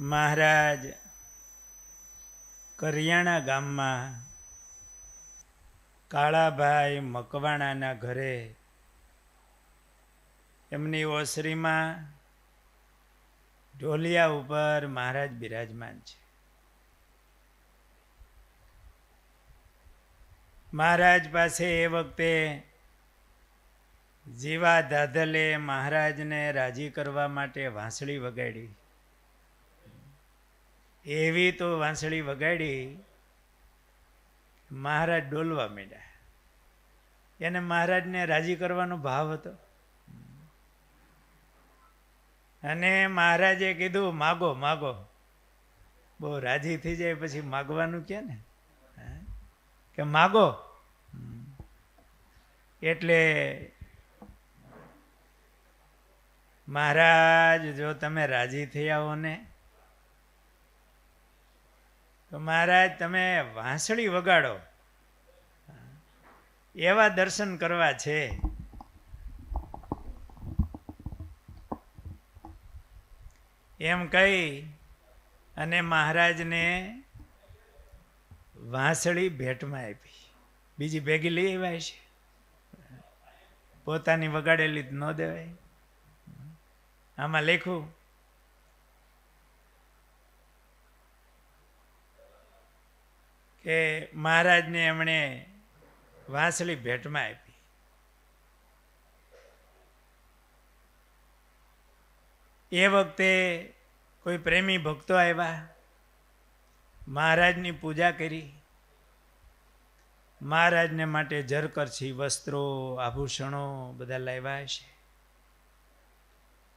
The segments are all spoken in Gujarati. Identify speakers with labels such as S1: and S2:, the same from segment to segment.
S1: મહારાજ કરિયાણા ગામમાં કાળાભાઈ મકવાણાના ઘરે એમની ઓસરીમાં ઢોલિયા ઉપર મહારાજ બિરાજમાન છે. મહારાજ પાસે એ વખતે જીવા દાદલે મહારાજને રાજી કરવા માટે વાંસળી વગાડી. એવી તો વાંસળી વગાડી મહારાજ ડોલવા માંડ્યા. એને મહારાજને રાજી કરવાનો ભાવ હતો. અને મહારાજે કીધું, માગો માગો. બહુ રાજી થઈ જાય પછી માગવાનું કે ને? હે? કે માગો? એટલે મહારાજ, જો તમે રાજી થઈ આવો ને તો મહારાજ, તમે વાંસળી વગાડો. એવા દર્શન કરવા છે. એમ કહી અને મહારાજને વાંસળી ભેટમાં આપી. બીજી ભેગી લઈ આવ્યા છે. પોતાની વગાડેલી જ ન દેવાય. આમાં લેખું કે મહારાજને એમણે વાંસળી ભેટમાં આપી. એ વખતે કોઈ પ્રેમી ભક્તો આવ્યા, મહારાજની પૂજા કરી. મહારાજને માટે જરકરછી વસ્ત્રો, આભૂષણો બધા લાવ્યા છે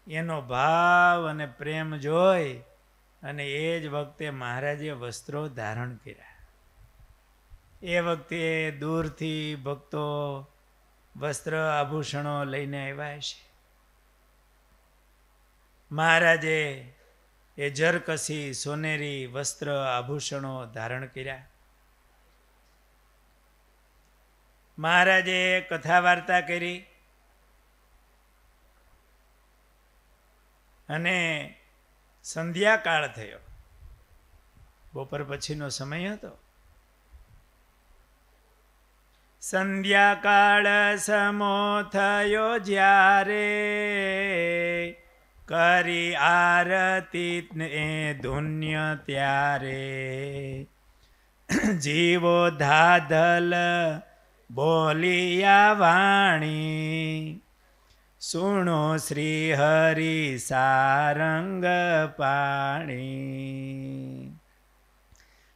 S1: એનો ભાવ અને પ્રેમ જોઈ અને એ જ વખતે મહારાજે વસ્ત્રો ધારણ કર્યા. એ વખતે દૂરથી ભક્તો વસ્ત્ર આભૂષણો લઈને આવ્યા છે. મહારાજે એ જરકસી સોનેરી વસ્ત્ર આભૂષણો ધારણ કર્યા. મહારાજે કથા વાર્તા કરી અને સંધ્યાકાળ થયો. બપોર પછીનો સમય હતો. સંધ્યાકાળ સમો થયો જ્યારે કરી આરતી એ ધુન્ય ત્યારે. જીવો ધાધલ બોલિયા વાણી. સુણો શ્રી હરિ સારંગ પાણી.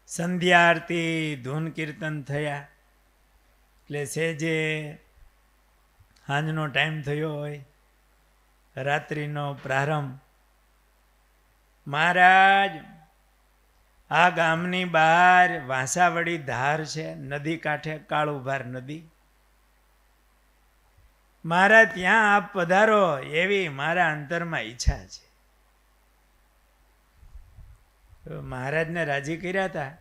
S1: સંધ્યારતી ધૂન કીર્તન થયા. એટલે સેજે સાંજનો ટાઈમ થયો હોય, રાત્રિનો પ્રારંભ, મહારાજ, આ ગામની બહાર વાંસાવડી ધાર છે, નદી કાંઠે કાળુભાર નદી. મારા ત્યાં આપ પધારો એવી મારા અંતરમાં ઈચ્છા છે. મહારાજને રાજી કર્યા હતા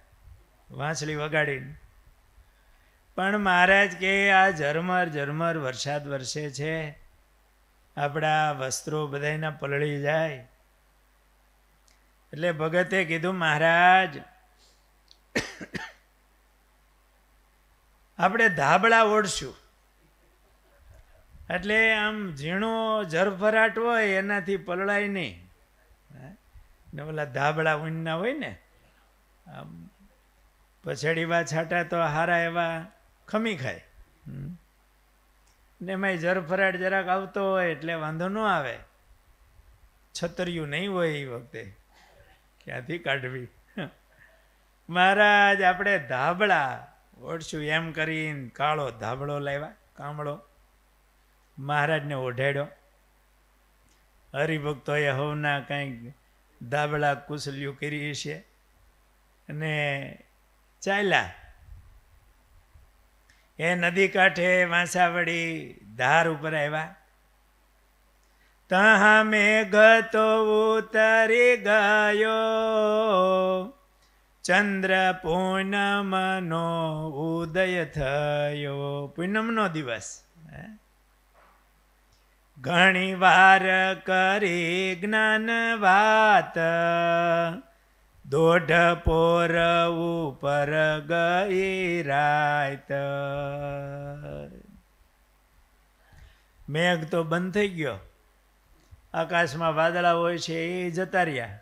S1: વાંસળી વગાડીને. પણ મહારાજ કે આ ઝરમર ઝરમર વરસાદ વરસે છે. આપણા વસ્ત્રો બધાયના પલળી જાય. એટલે ભગતે કીધું, મહારાજ, આપણે ધાબળા ઓઢશું. એટલે આમ ઝીણો જરફરાટ હોય, એનાથી પલળાય નહીં. ને ઓલા ધાબળા ઊંડના હોય ને, આમ પછડીવા છાંટા તો હારા એવા ખમી ખાય. ને એમાંય જરફરાટ જરાક આવતો હોય એટલે વાંધો ન આવે. છતરિયું નહીં હોય એ વખતે. ક્યાંથી કાઢવી? મહારાજ, આપણે ધાબળા ઓઢશું એમ કરીને કાળો ધાબળો લાવ્યા, કામળો. મહારાજને ઓઢાડ્યો. હરિભક્તોએ હવના કંઈક ધાબળા કુસલ્યું કરી છે અને ચાલ્યા. એ નદી કાંઠે વાંસાવડી ધાર ઉપર આવ્યા. તહા મેઘ તો ઉતરી ગયો. ચંદ્ર પૂનમનો ઉદય થયો. પૂનમનો દિવસ ઘણી વાર કરી જ્ઞાન વાત દોઢ પોર ઉપર ગઈ રાત. મેઘ તો બંધ થઈ ગયો. આકાશમાં વાદળા હોય છે એ જતા રહ્યા.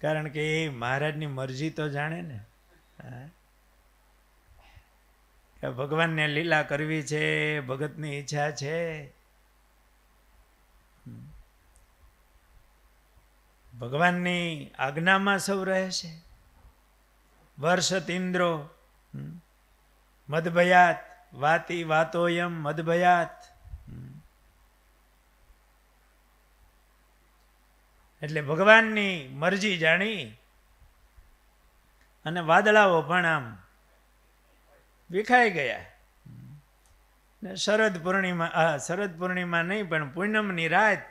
S1: કારણ કે એ મહારાજની મરજી તો જાણે ને. ભગવાનને લીલા કરવી છે, ભગતની ઈચ્છા છે. ભગવાનની આજ્ઞામાં સૌ રહે છે. વર્ષ ઇન્દ્રો. મદભયાત, વાતી વાતોયમ મદભયાત એટલે ભગવાનની મરજી જાણી અને વાદળાઓ પણ આમ વિખાઈ ગયા. શરદ પૂર્ણિમા શરદ પૂર્ણિમા નહીં, પણ પૂનમની રાત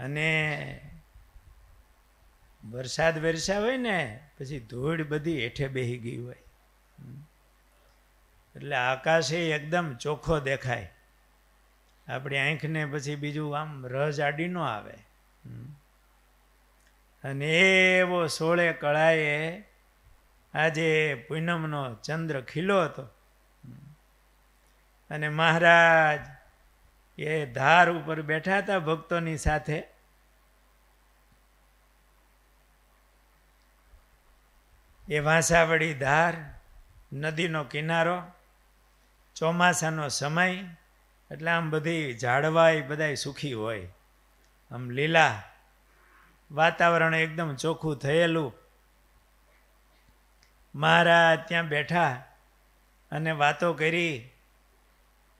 S1: અને વરસાદ વરસ્યા હોય ને, પછી ધૂળ બધી હેઠે બેહી ગઈ હોય. એટલે આકાશે એકદમ ચોખ્ખો દેખાય. આપણી આંખને પછી બીજું આમ રસ આડી ન આવે. અને એવો સોળે કળાએ આજે પૂનમનો ચંદ્ર ખીલો હતો. અને મહારાજ એ ધાર ઉપર બેઠા હતા ભક્તોની સાથે. એ વાંસાવળી ધાર, નદીનો કિનારો, ચોમાસાનો સમય, એટલે આમ બધી ઝાડવાય બધાય સુખી હોય. આમ લીલા વાતાવરણ એકદમ ચોખ્ખું થયેલું. મહારાજ ત્યાં બેઠા અને વાતો કરી.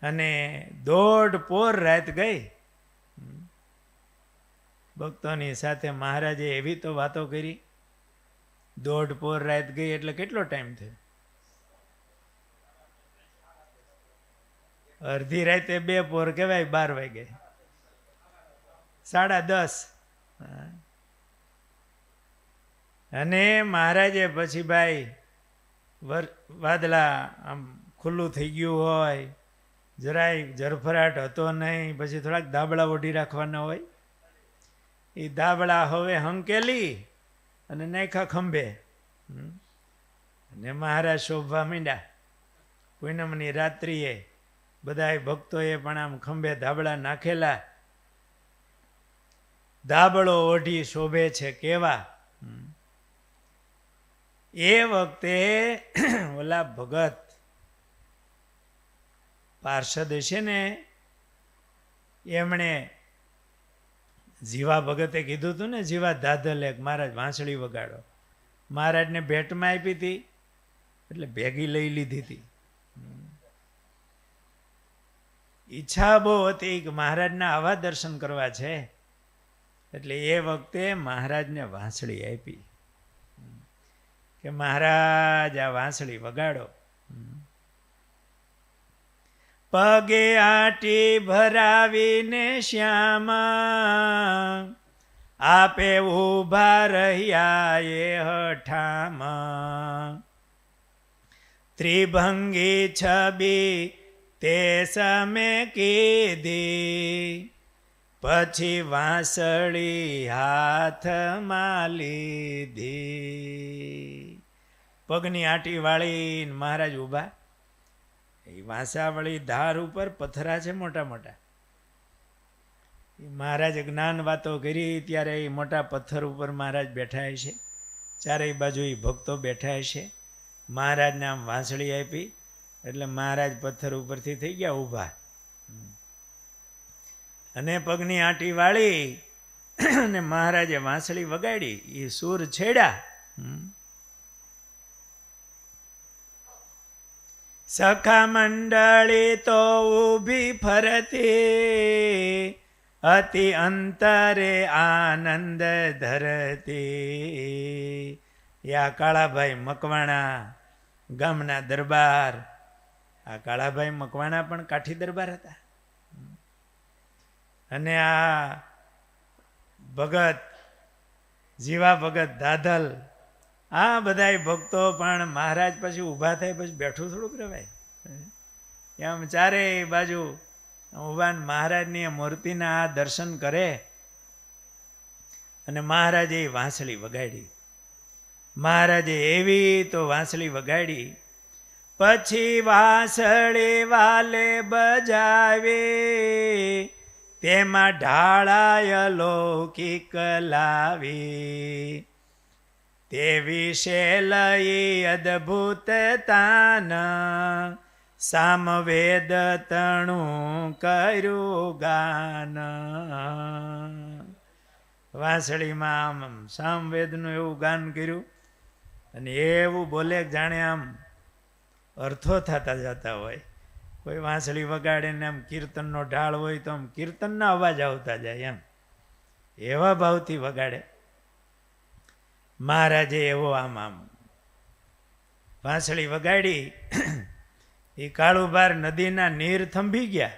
S1: અને દોઢ પોર રાત ગઈ. ભક્તોની સાથે મહારાજે એવી તો વાતો કરી. દોઢ પોર રાત ગઈ એટલે કેટલો ટાઈમ થયો? અડધી રાતે બે પોર કહેવાય બાર વાગે. સાડા દસ. અને મહારાજે પછી ભાઈ વાદળા આમ ખુલ્લું થઈ ગયું હોય જરાય જરફરાટ હતો નહીં, પછી થોડાક દાબળા ઓઢી રાખવાના હોય. એ દાબળા હવે હંકેલી અને નાખ્યા ખંભે. અને મહારાજ શોભવા માંડ્યા. પૂનમની રાત્રિએ બધાય ભક્તોએ પણ આમ ખંભે ધાબળા નાખેલા. ધાબળો ઓઢી શોભે છે કેવા. એ વખતે ઓલા ભગત પાર્ષદ છે ને, એમણે જીવા ભગતે કીધું હતું ને, જીવા દાદલે મહારાજ વાંસળી વગાડો. મહારાજને ભેટમાં આપી હતી, એટલે ભેગી લઈ લીધી હતી. ઈચ્છા બહુ હતી કે મહારાજના આવા દર્શન કરવા છે, એટલે એ વખતે મહારાજને વાંસળી આપી. કે મહારાજ, આ વાંસળી વગાડો. પગે આટી ભરાવીને શ્યામા. આપે ઊભા રહ્યા એ હઠામાં. ત્રિભંગી છબી તે સમે કીધી. પછી વાંસળી હાથમાં લીધી. પગની આટી વાળીને મહારાજ ઊભા. એ વાંસાવળી ધાર ઉપર પથરા છે મોટા મોટા. મહારાજે જ્ઞાન વાતો કરી ત્યારે એ મોટા પથ્થર ઉપર મહારાજ બેઠા છે. ચારેય બાજુ એ ભક્તો બેઠા છે. મહારાજને આમ વાંસળી આપી એટલે મહારાજ પથ્થર ઉપરથી થઈ ગયા ઊભા. અને પગની આંટી વાળી અને મહારાજે વાંસળી વગાડી. એ સૂર છેડ્યા સખા મંડળી તો ઊભી ફરતી. અતિ અંતરે આનંદ ધરતી. યા કાળાભાઈ મકવાણા ગામના દરબાર. આ કાળાભાઈ મકવાણા પણ કાઠી દરબાર હતા. અને આ ભગત, જીવા ભગત દાદલ આ બધાય ભક્તો પણ મહારાજ પછી ઊભા થાય પછી બેઠું થોડુંક રવાય. એમ ચારેય બાજુ ઊભા મહારાજની મૂર્તિના આ દર્શન કરે અને મહારાજે વાંસળી વગાડી. મહારાજે એવી તો વાંસળી વગાડી, પછી વાંસળી વાલે બજાવે, તેમાં ઢાળાય લૌકિક લાવી. તે વિશે લઈ અદ્ભુત સામવેદ તણું કર્યું ગાન. વાંસળીમાં આમ સામવેદનું એવું ગાન કર્યું. અને એવું બોલે જાણે આમ અર્થો થતા જતા હોય. કોઈ વાંસળી વગાડે ને આમ કીર્તનનો ઢાળ હોય તો આમ કીર્તનના અવાજ આવતા જાય એમ. એવા ભાવથી વગાડે. મહારાજે એવો આમ આમ વાંસળી વગાડી, એ કાળુભાર નદીના નીર થંભી ગયા.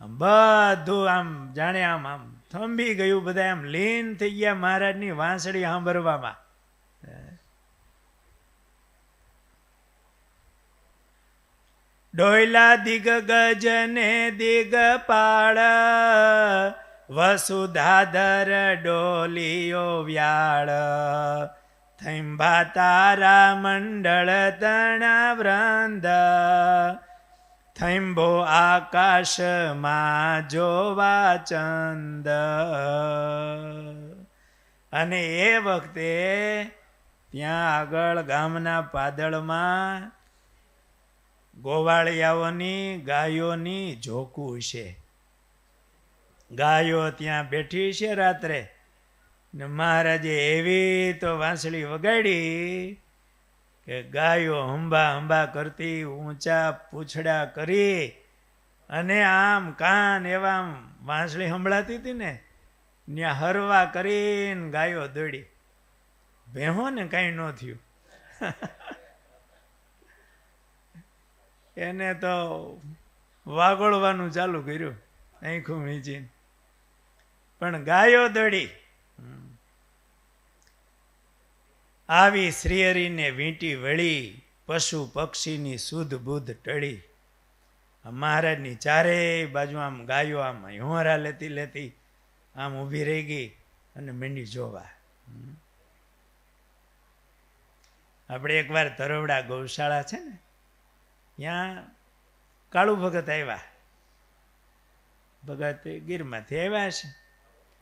S1: બધું આમ જાણે આમ આમ થંભી ગયું, બધા આમ લીન થઈ ગયા મહારાજની વાંસળી સાંભળવામાં ડોયલા દિગ ગજને દિગ પાળ વસુધાધર ડોલિયો વ્યાળ. થંભા તારા મંડળ તણા વૃંદ. થંભો આકાશમાં જોવા ચંદ. અને એ વખતે ત્યાં આગળ ગામના પાદળમાં ગોવાળિયાઓની ગાયોની ઝોકું છે. ગાયો ત્યાં બેઠી છે રાત્રે. ને મહારાજે એવી તો વાંસળી વગાડી કે ગાયો હંબા હંબા કરતી ઊંચા પૂછડા કરી અને આમ કાન એવા વાંસળી સંભળાતી હતી ને ત્યાં હરવા કરીને ગાયો દોડી. ભેહો ને કાંઈ ન થયું. એને તો વાગોળવાનું ચાલુ કર્યું. આંખું મીચીને. પણ ગાયો દોડી. આવી શ્રીહરીને વીંટી વળી પશુ પક્ષીની શુદ્ધ બુદ્ધ ટળી. મહારાજની ચારેય બાજુ આમ ગાયો આમ હોરા લેતી લેતી આમ ઊભી રહી ગઈ અને મીંડી જોવા. આપણે એકવાર તરવડા ગૌશાળા છે ને, ત્યાં કાળુ ભગત આવ્યા. ભગત ગીરમાંથી આવ્યા છે.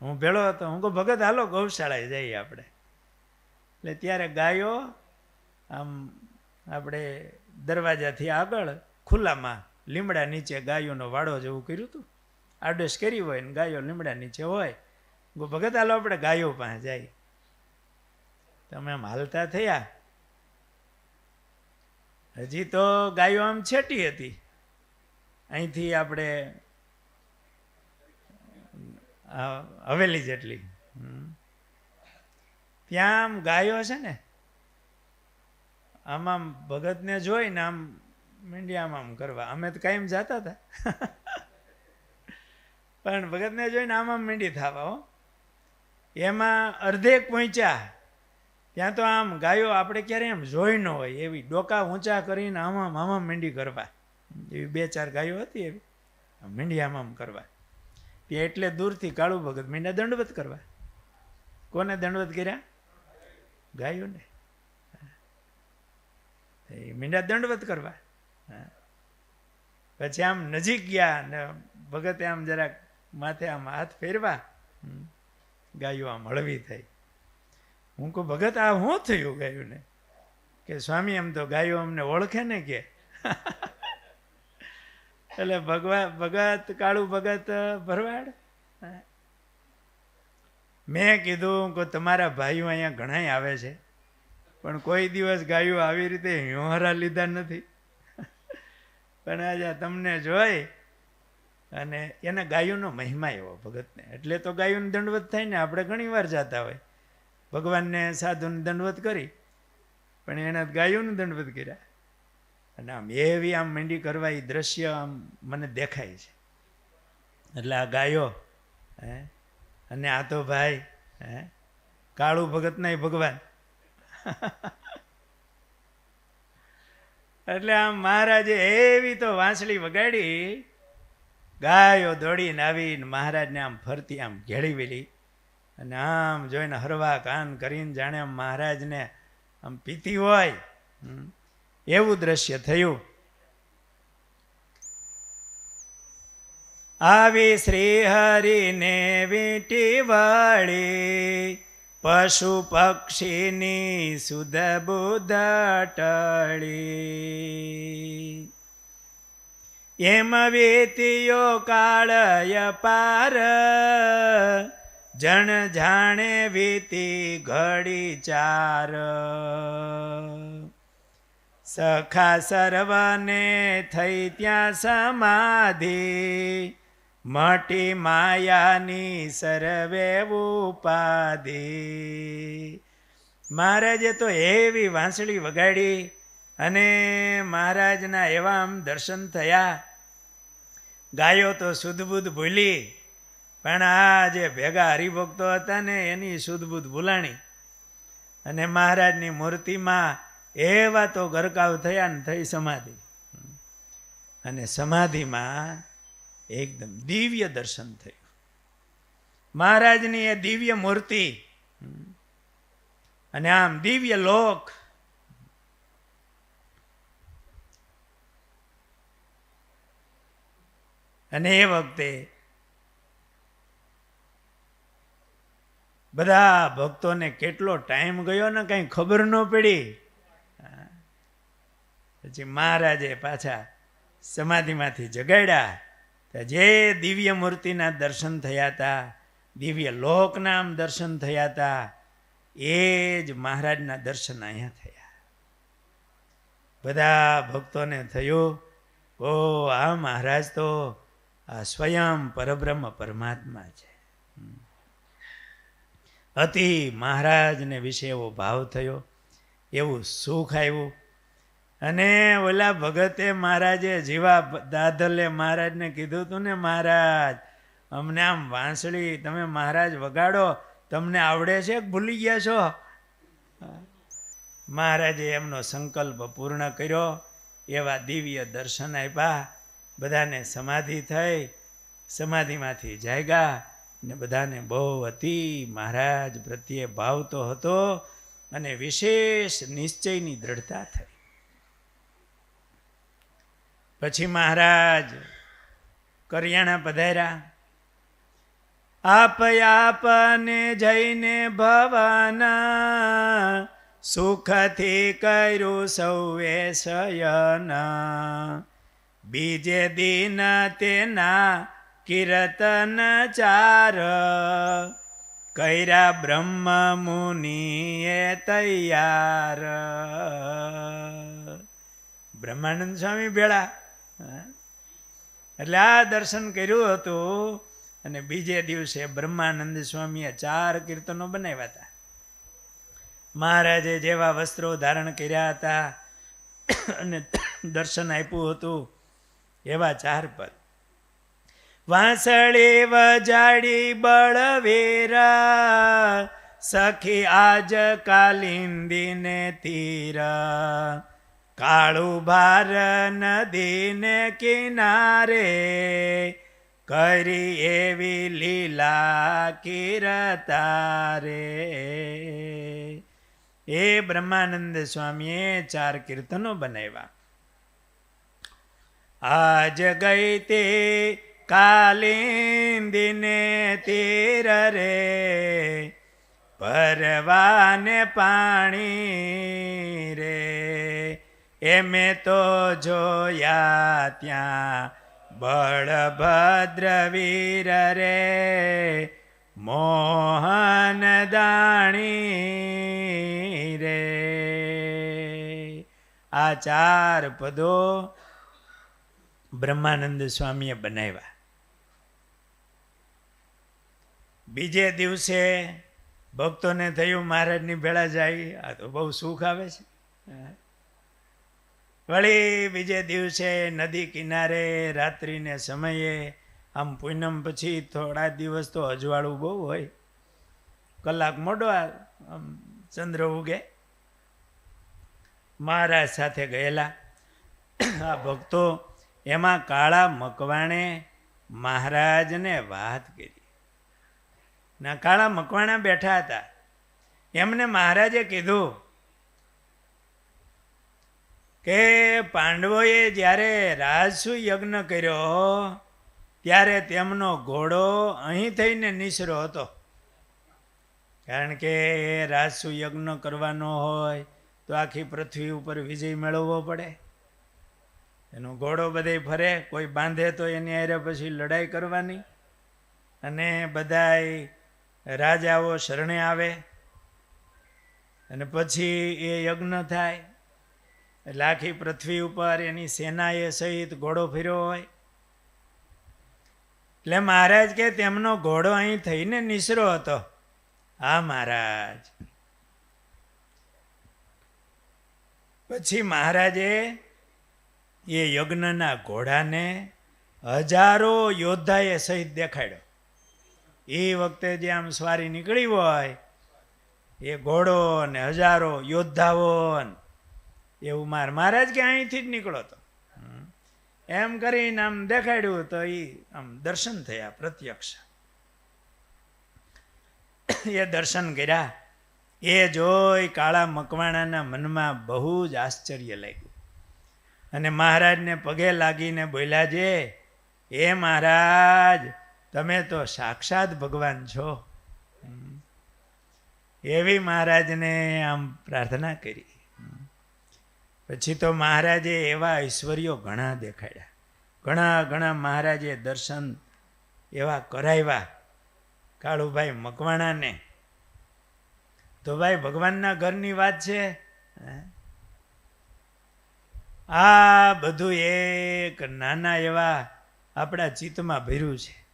S1: હું ભેળો હતો. હું કહું, ભગત, હાલો, ગૌશાળાએ જઈએ આપણે. એટલે ત્યારે ગાયો, આમ આપણે દરવાજાથી આગળ, ખુલ્લામાં, લીમડા નીચે ગાયોનો વાડો જેવું કર્યું હતું આડોશ કરી હોય ને ગાયો લીમડા નીચે હોય. ગો ભગત, હાલો, આપણે ગાયો પાસે જાય તમે આમ હાલતા થયા. હજી તો ગાયો આમ છેટી હતી. અહીંથી આપણે હવેલી જેટલી. ત્યાં આમ ગાયો છે ને, આમ આમ ભગતને જોઈને આમ મીંડિયામાં આમ કરવા. અમે તો કાયમ જતા હતા. પણ ભગતને જોઈને આમ આમ મીંડી થવા, હો. એમાં અર્ધેક પહોંચ્યા. ત્યાં તો આમ ગાયો આપણે ક્યારે એમ જોઈ ન હોય. એવી ડોકા ઊંચા કરીને આમાં આમ મીંડી કરવા. એવી બે ચાર ગાયો હતી એવી. મીંડિયામાં મીંડી આમ આમ કરવા. ત્યાં એટલે દૂરથી કાળું ભગત. મીંડા દંડવત કરવા. કોને દંડવત કર્યા? ગાયોને. મીંડા દંડવત કરવા. પછી આમ નજીક ગયા ને ભગતે આમ જરાક માથે આમ હાથ ફેરવા. ગાયો આમ હળવી થઈ. હું કહું, ભગત, આ શું થયું ગાયોને? કે, સ્વામી એમ તો ગાયો અમને ઓળખે ને કે. એટલે ભગવા ભગત, કાળું ભગત, ભરવાડ? મેં કીધું કે તમારા ભાઈઓ અહીંયા ઘણાય આવે છે, પણ કોઈ દિવસ ગાયું આવી રીતે હિંહરા લીધા નથી. પણ આજે તમને જોઈ અને એને ગાયુંનો મહિમા એવો ભગતને. એટલે તો ગાયુંને દંડવત થાય ને, આપણે ઘણી વાર જતા હોય. ભગવાનને સાધુને દંડવત કરી, પણ એના ગાયુંને દંડવત કર્યા. અને આમ એવી આમ મંડી કરવા એ દ્રશ્ય આમ મને દેખાય છે. એટલે આ ગાયો હે? અને આ તો ભાઈ હે? કાળું ભગત નહીં ભગવાન. એટલે આમ મહારાજે એવી તો વાંસળી વગાડી ગાયો દોડીને આવીને મહારાજને આમ ફરતી આમ ઘેળી વેલી. અને આમ જોઈને હરવા કાન કરીને જાણે આમ મહારાજને આમ પીતી હોય હમ, એવું દ્રશ્ય થયું. આવી શ્રી હરિને વીંટી વળી પશુ પક્ષીની બુધ ટળી. એમ વીતિયો કાળય પાર, જણ જાણે વીતી ઘડી ચાર. સખા સર્વને થઈ ત્યાં સમાધિ. મટી માયાની સર્વે ઉપાધિ. મહારાજે તો એવી વાંસળી વગાડી અને મહારાજના એવા આમ દર્શન થયા. ગાયો તો શુદ્ધબુદ્ધ ભૂલી, પણ આ જે ભેગા હરિભક્તો હતા ને એની શુદ્ધબુદ્ધ ભૂલાણી. અને મહારાજની મૂર્તિમાં એવા તો ગરકાવ થયા ને થઈ સમાધિ અને સમાધિમાં એકદમ દિવ્ય દર્શન થયું મહારાજની એ દિવ્ય મૂર્તિ, અને આમ દિવ્ય લોક, અને એ વખતે બધા ભક્તોને કેટલો ટાઈમ ગયો ને કંઈ ખબર ન પડી. પછી મહારાજે પાછા સમાધિમાંથી જગાડ્યા. તો જે દિવ્ય મૂર્તિના દર્શન થયા હતા, દિવ્ય લોકનામ દર્શન થયા હતા, એ જ મહારાજના દર્શન અહીંયા થયા. બધા ભક્તોને થયું, ઓ, આ મહારાજ તો આ સ્વયં પરબ્રહ્મ પરમાત્મા છે. અતિ મહારાજને વિશે એવો ભાવ થયો, એવું સુખ આવ્યું અને ઓલા ભગતે મહારાજે જીવા દાદલે મહારાજને કીધું હતું ને, મહારાજ, અમને આમ વાંસળી તમે મહારાજ વગાડો, તમને આવડે છે ભૂલી ગયા છો? મહારાજે એમનો સંકલ્પ પૂર્ણ કર્યો, એવા દિવ્ય દર્શન આપ્યા, બધાને સમાધિ થઈ, સમાધિમાંથી જાગ્યા ને બધાને બહુ અતિ મહારાજ પ્રત્યે ભાવ તો હતો અને વિશેષ નિશ્ચયની દ્રઢતા થઈ. પછી મહારાજ, કરિયાણા પધાર્યા. આપ આપને જઈને ભવન, સુખથી કર્યું સૌએ શયન. બીજે દિન તેના કીર્તન ચાર. કર્યા બ્રહ્મ મુનિએ તૈયાર. બ્રહ્માનંદ સ્વામી ભેળા. એટલે આ દર્શન કર્યું હતું અને બીજે દિવસે બ્રહ્માનંદ સ્વામીએ ચાર કીર્તનો બનાવ્યા હતા. મહારાજે જેવા વસ્ત્રો ધારણ કર્યા હતા અને દર્શન આપ્યું હતું એવા ચાર પદ. વાંસળી વજાડી બળવેરા, સખી આજ કાલિંદીને તીરા. કાળું ભાર નદીને કિનારે કરી એવી લીલા કિરતારે. એ બ્રહ્માનંદ સ્વામીએ ચાર કીર્તનો બનાવ્યા. આજ ગઈ તે કાલિંદીને તીર રે પરવાને પાણી રે. એમે તો જોયા ત્યાં બળભદ્ર વીર રે. મોહન દાણી રે. ચાર પદો બ્રહ્માનંદ સ્વામીએ બનાવ્યા. બીજે દિવસે ભક્તોને થયું મહારાજની ભેળા જાય, આ તો બહુ સુખ આવે છે. વળી બીજે દિવસે નદી કિનારે, રાત્રિને સમયે, આમ પૂનમ પછી થોડા દિવસ તો અજવાળું બહુ હોય. કલાક મોડો આમ ચંદ્ર ઉગે. મહારાજ સાથે ગયેલા. આ ભક્તો એમાં કાળા મકવાણે મહારાજને વાત કરી. ના, કાળા મકવાણા બેઠા હતા. એમને મહારાજે કીધું કે પાંડવોએ જ્યારે રાજસુ યજ્ઞ કર્યો, ત્યારે તેમનો ઘોડો અહીં થઈને નિસરો હતો. કારણ કે એ રાજસુ યજ્ઞ કરવાનો હોય, તો આખી પૃથ્વી ઉપર વિજય મેળવવો પડે. એનો ઘોડો બધે ફરે, કોઈ બાંધે તો એની હારે પછી લડાઈ કરવાની. અને બધાય રાજાઓ શરણે આવે. અને પછી એ યજ્ઞ થાય. એટલે આખી પૃથ્વી ઉપર એની સેનાએ સહિત ઘોડો ફેર્યો હોય. એટલે મહારાજ કે તેમનો ઘોડો અહીં થઈને નિસરો હતો. હા, મહારાજ. પછી મહારાજે એ યજ્ઞના ઘોડાને હજારો યોદ્ધાએ સહિત દેખાડ્યો. એ વખતે જે આમ સ્વારી નીકળી હોય, એ ઘોડો ને હજારો યોદ્ધાઓ ને એવું માર. મહારાજ કે અહીંથી જ નીકળો તો. એમ કરીને આમ દેખાડ્યું તો એ આમ દર્શન થયા પ્રત્યક્ષ. એ દર્શન કર્યા. એ જોઈ કાળા મકવાણાના મનમાં બહુ જ આશ્ચર્ય લાગ્યું. અને મહારાજને પગે લાગીને બોલ્યા જે, એ મહારાજ, તમે તો સાક્ષાત ભગવાન છો. એવી મહારાજને આમ પ્રાર્થના કરી. પછી તો મહારાજે એવા ઐશ્વર્યો ઘણા દેખાડ્યા. ઘણા ઘણા મહારાજે દર્શન એવા કરાવ્યા. કાળુભાઈ મકવાણાને. તો ભાઈ, ભગવાનના ઘરની વાત છે? આ બધું એક નાના એવા આપણા ચિત્તમાં ભર્યું છે.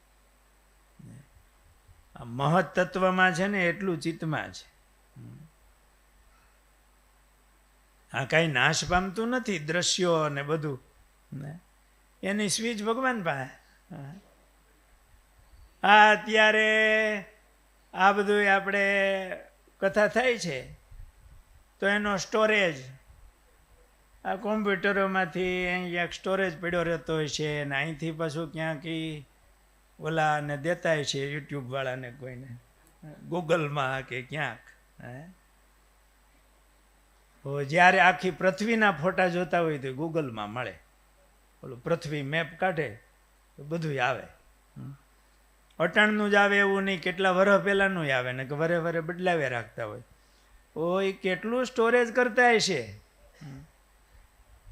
S1: મહત્તત્વમાં છે ને, એટલું ચિત્તમાં છે. આ કાંઈ નાશ પામતું નથી, દ્રશ્યો ને બધું. એની સ્વીચ ભગવાન પાસે. આ અત્યારે આ બધું આપણે કથા થાય છે. તો એનો સ્ટોરેજ, આ કોમ્પ્યુટરોમાંથી અહીંયા સ્ટોરેજ પડ્યો રહેતો હોય છે અને અહીંથી પાછું ક્યાંક ઓલાને દેતા છે યુટ્યુબવાળાને કોઈને. ગૂગલમાં કે ક્યાંક, હે? જ્યારે આખી પૃથ્વીના ફોટા જોતા હોય તો ગૂગલમાં મળે. ઓલું પૃથ્વી મેપ કાઢે, તો બધું આવે. અટાણનું જ આવે એવું નહીં, કેટલા વર્ષ પહેલાંનું આવે ને કે વરે વરે બદલાવે રાખતા હોય. ઓય, કેટલું સ્ટોરેજ કરતા હશે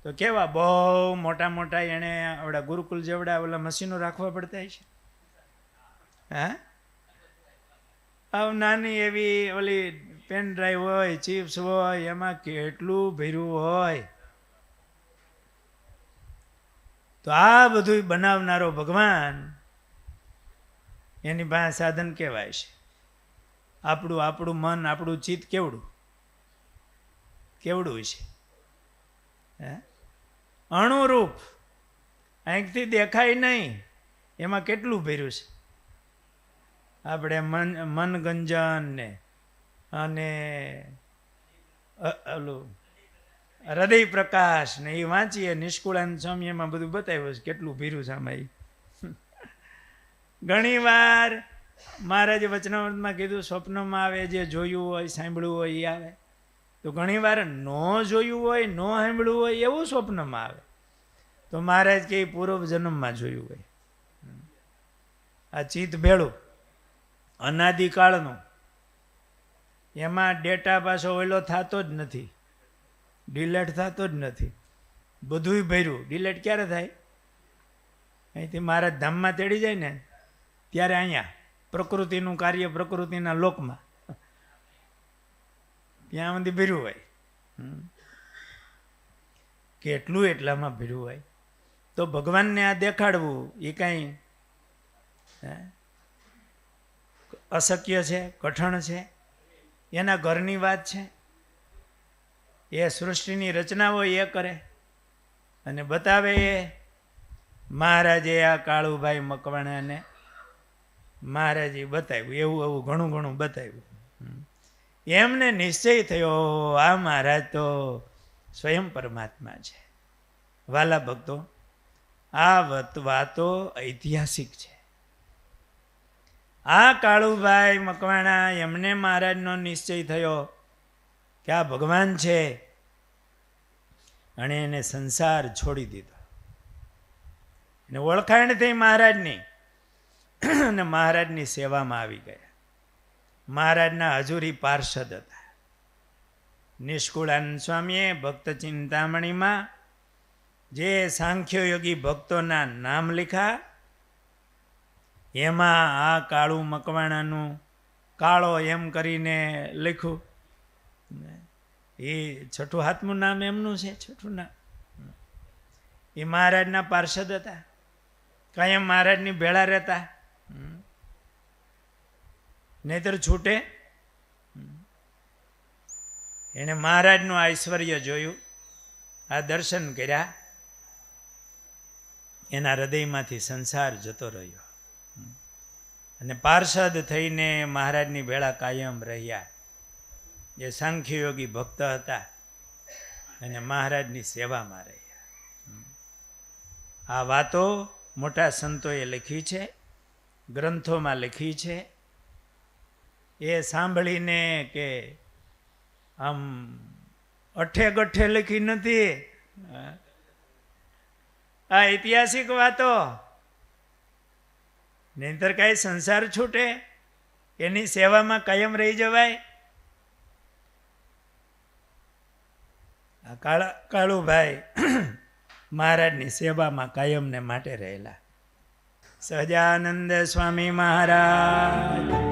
S1: તો કેવા, બહુ મોટા મોટા એણે આવડા ગુરુકુલ જેવડા ઓલા મશીનો રાખવા પડતા હશે હા? નાની એવી ઓલી પેન ડ્રાઈવ હોય ચિપ્સ હોય, એમાં કેટલું ભર્યું હોય. તો આ બધું બનાવનારો ભગવાન એની પાસે સાધન કહેવાય છે. આપણું આપણું મન, આપણું ચિત્ત કેવડું? કેવડું છે? હે? અણુરૂપ. અહીંથી દેખાય નહીં. એમાં કેટલું ભર્યું છે? આપણે મન મનગંજન ને અને ઓલું હૃદય પ્રકાશ ને એ વાંચીએ નિષ્કુળાન સ્વામીમાં બધું બતાવ્યું છે. કેટલું ભીરું છે આમાં ઘણી વાર મહારાજે વચનામૃતમાં કીધું, સ્વપ્નમાં આવે જે જોયું હોય, સાંભળ્યું હોય એ આવે. તો ઘણી વાર ન જોયું હોય, ન સાંભળ્યું હોય, એવું સ્વપ્નમાં આવે. તો મહારાજ કે, પૂર્વ જન્મમાં જોયું હોય. આ ચિત્ત ભેળું અનાદિકાળનું એમાં ડેટા પાછો ઓઈલો થતો જ નથી. ડિલેટ થતો જ નથી. બધુંય ભર્યું. ડિલેટ ક્યારે થાય? અહીંથી મારા ધામમાં તેડી જાય ને, ત્યારે અહીંયા, પ્રકૃતિનું કાર્ય પ્રકૃતિના લોકમાં. ત્યાં સુધી ભર્યું હોય. કેટલું એટલામાં ભર્યું હોય? તો ભગવાનને આ દેખાડવું એ કાંઈ? અશક્ય છે? કઠણ છે? એના ઘરની વાત છે. એ સૃષ્ટિની રચનાઓ એ કરે અને બતાવે એ, મહારાજે આ કાળુભાઈ મકવાણાને મહારાજે બતાવ્યું, એવું એવું ઘણું ઘણું બતાવ્યું. એમને નિશ્ચય થયો, આ મહારાજ તો સ્વયં પરમાત્મા છે. વાલા ભક્તો, આ વાતો ઐતિહાસિક છે. આ કાળુભાઈ મકવાણા એમને મહારાજનો નિશ્ચય થયો કે આ ભગવાન છે. અને એને સંસાર છોડી દીધો. અને ઓળખાણ થઈ મહારાજની અને મહારાજની સેવામાં આવી ગયા. મહારાજના હજુરી પાર્ષદ હતા. નિષ્કુળાનંદ સ્વામીએ ભક્ત ચિંતામણીમાં જે સાંખ્યયોગી ભક્તોના નામ લખ્યા એમાં આ કાળું મકવાણાનું કાળો એમ કરીને લખ્યું. એ છઠ્ઠું હાથમું નામ એમનું છે, છઠ્ઠું નામ. એ મહારાજના પાર્ષદ હતા. કાયમ મહારાજની ભેળા રહેતા. નહીતર છૂટે. એણે મહારાજનું ઐશ્વર્ય જોયું. આ દર્શન કર્યા. એના હૃદયમાંથી સંસાર જતો રહ્યો. અને પાર્ષદ થઈને મહારાજની ભેળા કાયમ રહ્યા. જે સાંખ્યયોગી ભક્ત હતા અને મહારાજની સેવામાં રહ્યા. આ વાતો મોટા સંતોએ લખી છે, ગ્રંથોમાં લખી છે. એ સાંભળીને કે આમ અઠે ગઠે લખી નથી. આ ઐતિહાસિક વાતો નહીંતર કાંઈ સંસાર છૂટે, એની સેવામાં કાયમ રહી જવાય. આ કાળા, કાળુભાઈ મહારાજની સેવામાં કાયમને માટે રહેલા. સહજાનંદ સ્વામી મહારાજ.